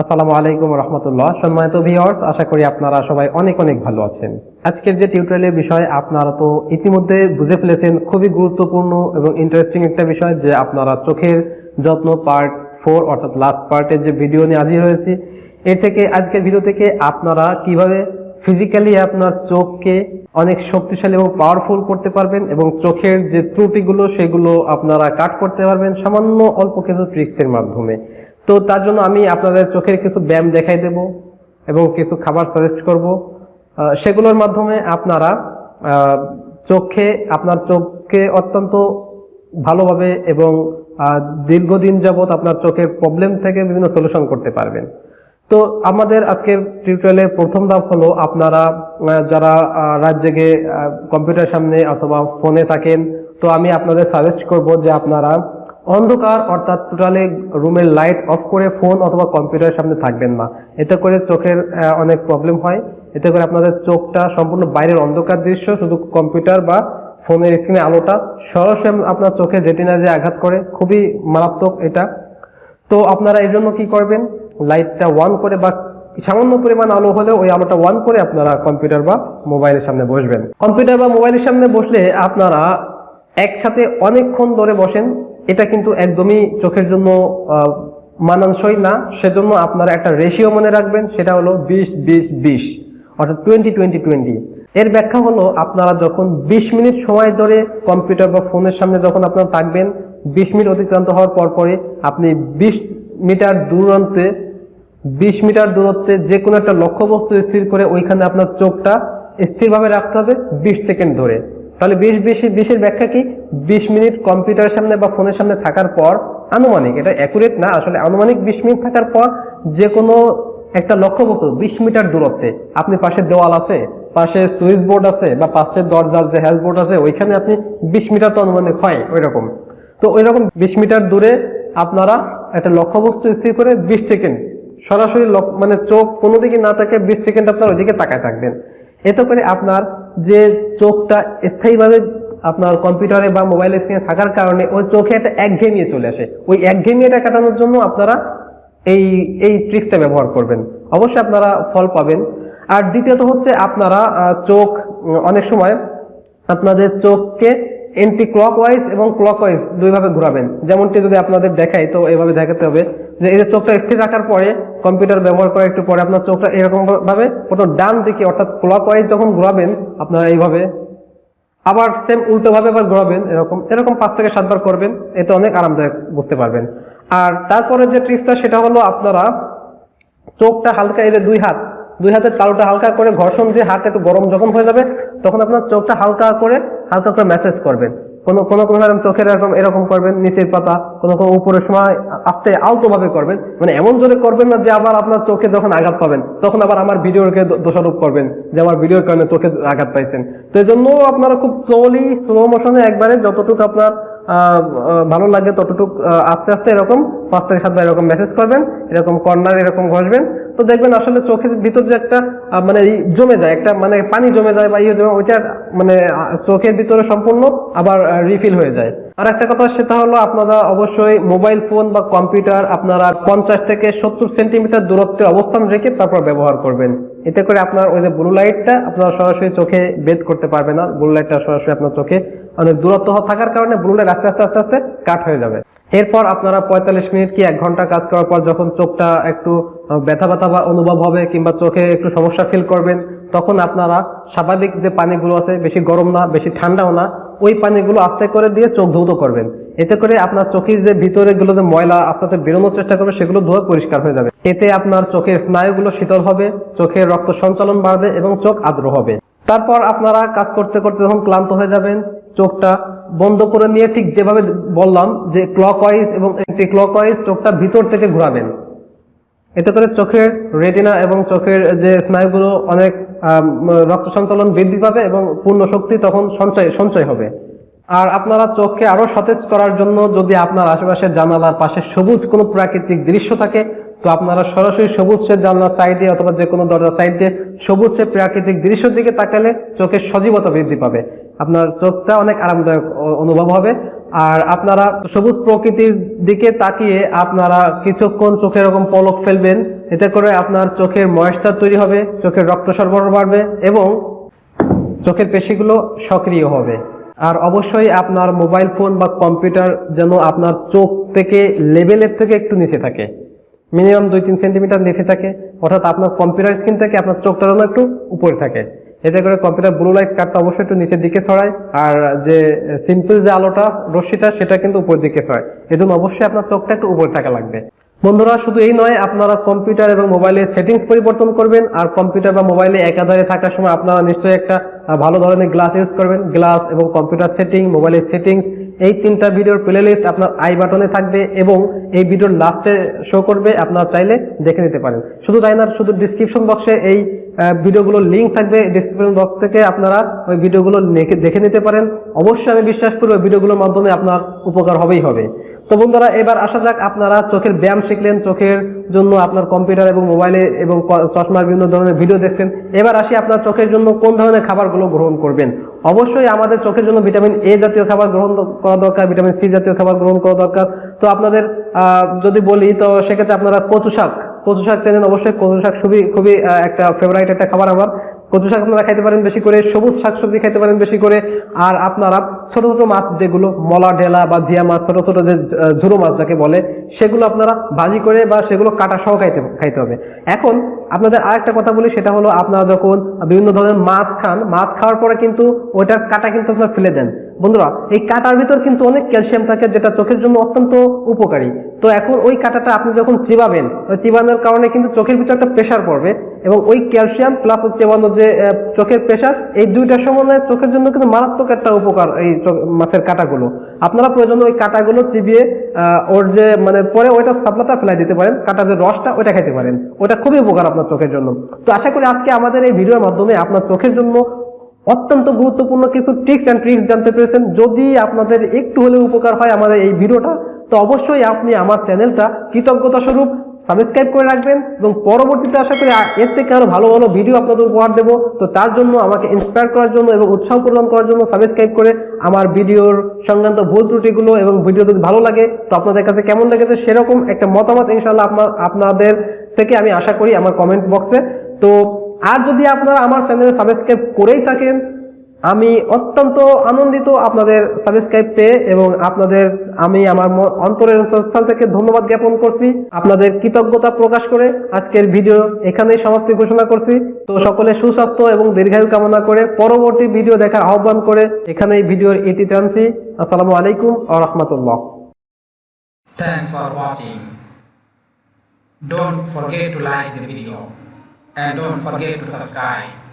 আসসালামু আলাইকুম রহমতুল্লাহ। সম্মানিত ভিউয়ার্স আশা করি আপনারা সবাই অনেক অনেক ভালো আছেন। আজকের যে টিউটোরিয়ালের বিষয়, আপনারা তো ইতিমধ্যে বুঝে ফেলেছেন, খুবই গুরুত্বপূর্ণ এবং ইন্টারেস্টিং একটা বিষয় যে আপনারা চোখের যত্ন পার্ট ফোর অর্থাৎ লাস্ট পার্টের যে ভিডিও নিয়ে হাজির হয়েছি, এর থেকে আজকের ভিডিও থেকে আপনারা কীভাবে ফিজিক্যালি আপনার চোখকে অনেক শক্তিশালী এবং পাওয়ারফুল করতে পারবেন এবং চোখের যে ত্রুটিগুলো, সেগুলো আপনারা কাট করতে পারবেন সামান্য অল্প কিছু ট্রিক্সের মাধ্যমে। তো তার জন্য আমি আপনাদের চোখের কিছু ব্যায়াম দেখাই দেব এবং কিছু খাবার সাজেস্ট করব। সেগুলোর মাধ্যমে আপনারা চোখে, আপনার চোখকে অত্যন্ত ভালোভাবে এবং দীর্ঘদিন যাবৎ আপনার চোখের প্রবলেম থেকে বিভিন্ন সলিউশন করতে পারবেন। তো আমাদের আজকের টিউটোরিয়ালের প্রথম ধাপ হলো আপনারা যারা রাত জেগে কম্পিউটার সামনে অথবা ফোনে থাকেন, তো আমি আপনাদের সাজেস্ট করব যে আপনারা অন্ধকার অর্থাৎ টোটালি রুমের লাইট অফ করে ফোন অথবা কম্পিউটারের সামনে থাকবেন না। এতে করে চোখের অনেক প্রবলেম হয়। এতে করে আপনাদের চোখটা সম্পূর্ণ বাইরের অন্ধকার দৃশ্য, শুধু কম্পিউটার বা ফোনের স্ক্রিনে আলোটা। সরাসরি আপনার চোখের রেটিনা যে আঘাত করে, খুবই মারাত্মক এটা। তো আপনারা এই জন্য কি করবেন? লাইটটা অন করে বা সামান্য পরিমাণ আলো হলেও ওই আলোটা অন করে আপনারা কম্পিউটার বা মোবাইলের সামনে বসবেন। কম্পিউটার বা মোবাইলের সামনে বসলে আপনারা একসাথে অনেকক্ষণ ধরে বসেন। এটা কিন্তু একদমই চোখের জন্য মানানসই না। সেজন্য আপনারা একটা রেশিও মনে রাখবেন, সেটা হলো বিশ বিশ বিশ, অর্থাৎ টোয়েন্টি টোয়েন্টি টোয়েন্টি এর ব্যাখ্যা হলো, আপনারা যখন বিশ মিনিট সময় ধরে কম্পিউটার বা ফোনের সামনে যখন আপনারা থাকবেন, বিশ মিনিট অতিক্রান্ত হওয়ার পর পরে আপনি বিশ মিটার দূরান্তে বিশ মিটার দূরত্বে যে কোনো একটা লক্ষ্যবস্তু স্থির করে ওইখানে আপনার চোখটা স্থিরভাবে রাখতে হবে বিশ সেকেন্ড ধরে। তাহলে বিশ বিশ বিশের ব্যাখ্যা কি? বিশ মিনিট কম্পিউটারের সামনে বা ফোনের সামনে থাকার পর আনুমানিক, এটা অ্যাকুরেট না, আসলে আনুমানিক বিশ মিনিট থাকার পর যে কোনো একটা লক্ষ্যবস্তু, বিশ মিটার দূরত্বে, আপনি পাশে দেওয়াল আছে, পাশে সুইচ বোর্ড আছে বা পাশের দরজার যে হ্যাশ বোর্ড আছে, ওইখানে আপনি বিশ মিটার তো অনুমানিক হয় ওই রকম তো ওই রকম বিশ মিটার দূরে আপনারা একটা লক্ষ্যবস্তু স্থির করে বিশ সেকেন্ড, সরাসরি মানে চোখ কোনো দিকে না থাকে বিশ সেকেন্ড আপনার ওইদিকে তাকায় থাকবেন। এতে করে আপনার যে চোখটা স্থায়ীভাবে আপনার কম্পিউটারে বা মোবাইল স্ক্রিনে থাকার কারণে ওই চোখে একটা একঘেমিয়ে চলে আসে। ওই একঘেয়েমিয়েটা কাটানোর জন্য আপনারা এই এই ট্রিক্সটা ব্যবহার করবেন। অবশ্যই আপনারা ফল পাবেন। আর দ্বিতীয়ত হচ্ছে আপনারা চোখ অনেক সময় আপনাদের চোখকে এন্টি ক্লকওয়াইজ এবং ক্লকওয়াইজ দুইভাবে ঘোরাবেন। যেমনটি যদি আপনাদের দেখাই, তো এইভাবে দেখাতে হবে যে এই যে চোখটা স্থির রাখার পরে কম্পিউটার ব্যবহার করে একটু পরে আপনার চোখটা এরকম ভাবে প্রথম ডান দিকে অর্থাৎ ক্লকওয়াইজ যখন ঘোরাবেন, আপনারা এইভাবে আবার সেম উল্টোভাবে আবার ঘোরাবেন, এরকম এরকম পাঁচ থেকে সাতবার করবেন, এতে অনেক আরামদায়ক বুঝতে পারবেন। আর তারপরে যে ট্রিক্সটা সেটা হলো আপনারা চোখটা হালকা, এই যে দুই হাত, দুই হাতের তালুটা হালকা করে ঘর্ষণ দিয়ে হাত একটু গরম যখন হয়ে যাবে, তখন আপনার চোখটা হালকা করে হালকা করে ম্যাসেজ করবেন। কোনো কোনো কোনো চোখের এরকম এরকম করবেন, নিচের পাতা, কোনো কোনো উপরের সময় আস্তে আলতো ভাবে করবেন। মানে এমন জোরে করবেন না যে আবার আপনার চোখে যখন আঘাত পাবেন, তখন আবার আমার ভিডিওকে দোষারোপ করবেন যে আমার ভিডিওর কারণে চোখে আঘাত পাইছেন। তো এই জন্য আপনারা খুব স্লোলি স্লো মোশনে একবারে যতটুকু আপনার ভালো লাগে ততটুক আস্তে আস্তে এরকম পাঁচ থেকে সাতবার এরকম মেসেজ করবেন, এরকম কর্নার এরকম ঘষবেন। তো দেখবেন আসলে চোখের ভিতর যে একটা মানে জমে যায়, একটা মানে পানি জমে যায় বা ইয়ে জমে ওইটা মানে চোখের ভিতরে সম্পূর্ণ আবার রিফিল হয়ে যায়। আর একটা কথা সেটা হলো আপনারা অবশ্যই মোবাইল ফোন বা কম্পিউটার আপনারা পঞ্চাশ থেকে সত্তর সেন্টিমিটার দূরত্বে অবস্থান রেখে তারপর ব্যবহার করবেন। এতে করে আপনার ওই যে ব্লু লাইটটা আপনার সরাসরি চোখে বেদ করতে পারবে না। ব্লু লাইটটা সরাসরি আপনার চোখে অনেক দূরত্ব থাকার কারণে ব্লু আস্তে আস্তে আস্তে আস্তে কাট হয়ে যাবে। এরপর আপনারা পঁয়তাল্লিশ মিনিট কি এক ঘণ্টা কাজ করার পর যখন চোখটা একটু ব্যথা ব্যথা বা অনুভব হবে কিংবা চোখে একটু সমস্যা ফিল করবেন, তখন আপনারা স্বাভাবিক যে পানিগুলো আছে, বেশি গরম না, বেশি ঠান্ডাও না, ওই পানিগুলো আস্তে করে দিয়ে চোখ ধৌত করবেন। এতে করে আপনার চোখের যে ভিতরে গুলো যে ময়লা আস্তে আস্তে বেরোনোর চেষ্টা করবে, সেগুলো ধোয়া পরিষ্কার হয়ে যাবে। এতে আপনার চোখের স্নায়ুগুলো শীতল হবে, চোখের রক্ত সঞ্চালন বাড়বে এবং চোখ আর্দ্র হবে। তারপর আপনারা কাজ করতে করতে যখন ক্লান্ত হয়ে যাবেন চোখটা বন্ধ করে নিয়ে ঠিক যেভাবে বললাম যে ক্লক ক্লকওয়াইজ এবং এন্টি ক্লকওয়াইজ চোখটা ভিতর থেকে ঘোরাবেন। এতে করে চোখের রেটিনা এবং চোখের যে স্নায়ুগুলো অনেক রক্ত সঞ্চালন বৃদ্ধি পাবে এবং পূর্ণ শক্তি তখন সঞ্চয় সঞ্চয় হবে। আর আপনারা চোখকে আরও সতেজ করার জন্য যদি আপনার আশেপাশের জানালার পাশে সবুজ কোনো প্রাকৃতিক দৃশ্য থাকে, তো আপনারা সরাসরি সবুজের জানলার সাইডে অথবা যে কোনো দরজার সাইড দিয়ে সবুজের প্রাকৃতিক দৃশ্যের দিকে তাকালে চোখের সজীবতা বৃদ্ধি পাবে। আপনার চোখটা অনেক আরামদায়ক অনুভব হবে। আর আপনারা সবুজ প্রকৃতির দিকে তাকিয়ে আপনারা কিছুক্ষণ চোখে এরকম পলক ফেলবেন। এতে করে আপনার চোখের ময়েশ্চার তৈরি হবে, চোখের রক্ত সরবরাহ বাড়বে এবং চোখের পেশিগুলো সক্রিয় হবে। আর অবশ্যই আপনার মোবাইল ফোন বা কম্পিউটার যেন আপনার চোখ থেকে লেভেলের থেকে একটু নিচে থাকে। মিনিমাম দুই তিন সেন্টিমিটার নিচে থাকে। অর্থাৎ আপনার কম্পিউটার স্ক্রিন থেকে আপনার চোখটা যেন একটু উপরে থাকে। এতে করে কম্পিউটার ব্লু লাইট কার্ডটা অবশ্যই একটু নিচের দিকে ছড়ায়। আর যে সিম্পল যে আলোটা, রশ্মিটা, সেটা কিন্তু উপরের দিকে ছড়ায়। এজন্য অবশ্যই আপনার চোখটা একটু উপরে থাকা লাগবে। বন্ধুরা, শুধু এই নয়, আপনারা কম্পিউটার এবং মোবাইলের সেটিংস পরিবর্তন করবেন। আর কম্পিউটার বা মোবাইলে একাধারে থাকার সময় আপনারা নিশ্চয়ই একটা ভালো ধরনের গ্লাস ইউজ করবেন। গ্লাস এবং কম্পিউটার সেটিং মোবাইলের সেটিংস এই তিনটা ভিডিওর প্লে লিস্ট আপনার আই বাটনে থাকবে এবং এই ভিডিওর লাস্টে শো করবে। আপনারা চাইলে দেখে নিতে পারেন। শুধু তাই না, শুধু ডিসক্রিপশন বক্সে এই ভিডিওগুলোর লিঙ্ক থাকবে ডিসক্রিপশন বক্স থেকে, আপনারা ওই ভিডিওগুলো দেখে নিতে পারেন। অবশ্যই আমি বিশ্বাস করি ওই ভিডিওগুলোর মাধ্যমে আপনার উপকার হবেই হবে। তো বন্ধুরা, এবার আসা যাক আপনারা চোখের ব্যায়াম শিখলেন, চোখের জন্য আপনার কম্পিউটার এবং মোবাইলে এবং চশমার বিভিন্ন ধরনের ভিডিও দেখছেন। এবার আসি আপনার চোখের জন্য কোন ধরনের খাবারগুলো গ্রহণ করবেন। অবশ্যই আমাদের চোখের জন্য ভিটামিন এ জাতীয় খাবার গ্রহণ করা দরকার ভিটামিন সি জাতীয় খাবার গ্রহণ করা দরকার। তো আপনাদের যদি বলি, তো সেক্ষেত্রে আপনারা কচু শাক কচু শাক চেনেন অবশ্যই, কচু শাক খুবই খুবই একটা ফেভারাইট একটা খাবার আমার। কচু শাক আপনারা খাইতে পারেন বেশি করে, সবুজ শাকসবজি খাইতে পারেন বেশি করে। আর আপনারা ছোট ছোট মাছ যেগুলো মলা ঢেলা বা জিয়া মাছ, ছোট ছোট যে ঝুরো মাছ যাকে বলে, সেগুলো আপনারা ভাজি করে বা সেগুলো কাটা সহ খাইতে খাইতে হবে। এখন আপনাদের আরেকটা কথা বলি, সেটা হলো আপনারা যখন বিভিন্ন ধরনের মাছ খান, মাছ খাওয়ার পরে কিন্তু ওইটার কাটা কিন্তু আপনারা ফেলে দেন। বন্ধুরা, এই কাটার ভিতর কিন্তু অনেক ক্যালসিয়াম থাকে, যেটা চোখের জন্য অত্যন্ত উপকারী। তো এখন ওই কাটাটা আপনি যখন চিবাবেন, ওই চিবানোর কারণে কিন্তু চোখের ভিতর একটা প্রেশার পড়বে এবং ওই ক্যালসিয়াম প্লাস হচ্ছে যে চোখের প্রেশার এই দুইটার সমন্বয়ে চোখের জন্য কিন্তু মারাত্মক একটা উপকার এই মাছের কাটাগুলো। আপনারা প্রয়োজন ওই কাটাগুলো চিবিয়ে ওর যে মানে পরে ওইটা সাপলাটা ফেলাই দিতে পারেন, কাটার যে রসটা ওইটা খেতে পারেন। ওটা খুবই উপকার আপনার চোখের জন্য। তো আশা করি আজকে আমাদের এই ভিডিওর মাধ্যমে আপনার চোখের জন্য অত্যন্ত গুরুত্বপূর্ণ কিছু টিপস অ্যান্ড ট্রিক্স জানতে পেরেছেন। যদি আপনাদের একটু হলেও উপকার হয় আমাদের এই ভিডিওটা, তো অবশ্যই আপনি আমার চ্যানেলটা কৃতজ্ঞতা স্বরূপ সাবস্ক্রাইব করে রাখবেন এবং পরবর্তীতে আশা করি এর থেকে আরও ভালো ভালো ভিডিও আপনাদের উপহার দেবো। তো তার জন্য আমাকে ইন্সপায়ার করার জন্য এবং উৎসাহ প্রদান করার জন্য সাবস্ক্রাইব করে আমার ভিডিওর সংক্রান্ত ভুল ত্রুটিগুলো এবং ভিডিও যদি ভালো লাগে, তো আপনাদের কাছে কেমন লেগেছে সেরকম একটা মতামত ইনশাল্লাহ আপনার আপনাদের থেকে আমি আশা করি আমার কমেন্ট বক্সে তো আর যদি আপনারা আমার চ্যানেলে সাবস্ক্রাইব করেই থাকেন আমি অত্যন্ত আনন্দিত আপনাদের সাবস্ক্রাইব পেয়ে এবং আপনাদের, আমি আমার অন্তরের অন্তঃস্থল থেকে ধন্যবাদ জ্ঞাপন করছি আপনাদের কৃতজ্ঞতা প্রকাশ করে আজকের ভিডিও এখানেই সমাপ্তি ঘোষণা করছি তো সকলে সুস্বাস্থ্য এবং দীর্ঘায়ু কামনা করে পরবর্তী ভিডিও দেখার আহ্বান করে এখানেই ভিডিওর ইতি টানছি আসসালামু আলাইকুম আ রহমতুল্লাহ Thanks for watching. Don't forget to like the video and don't forget to subscribe.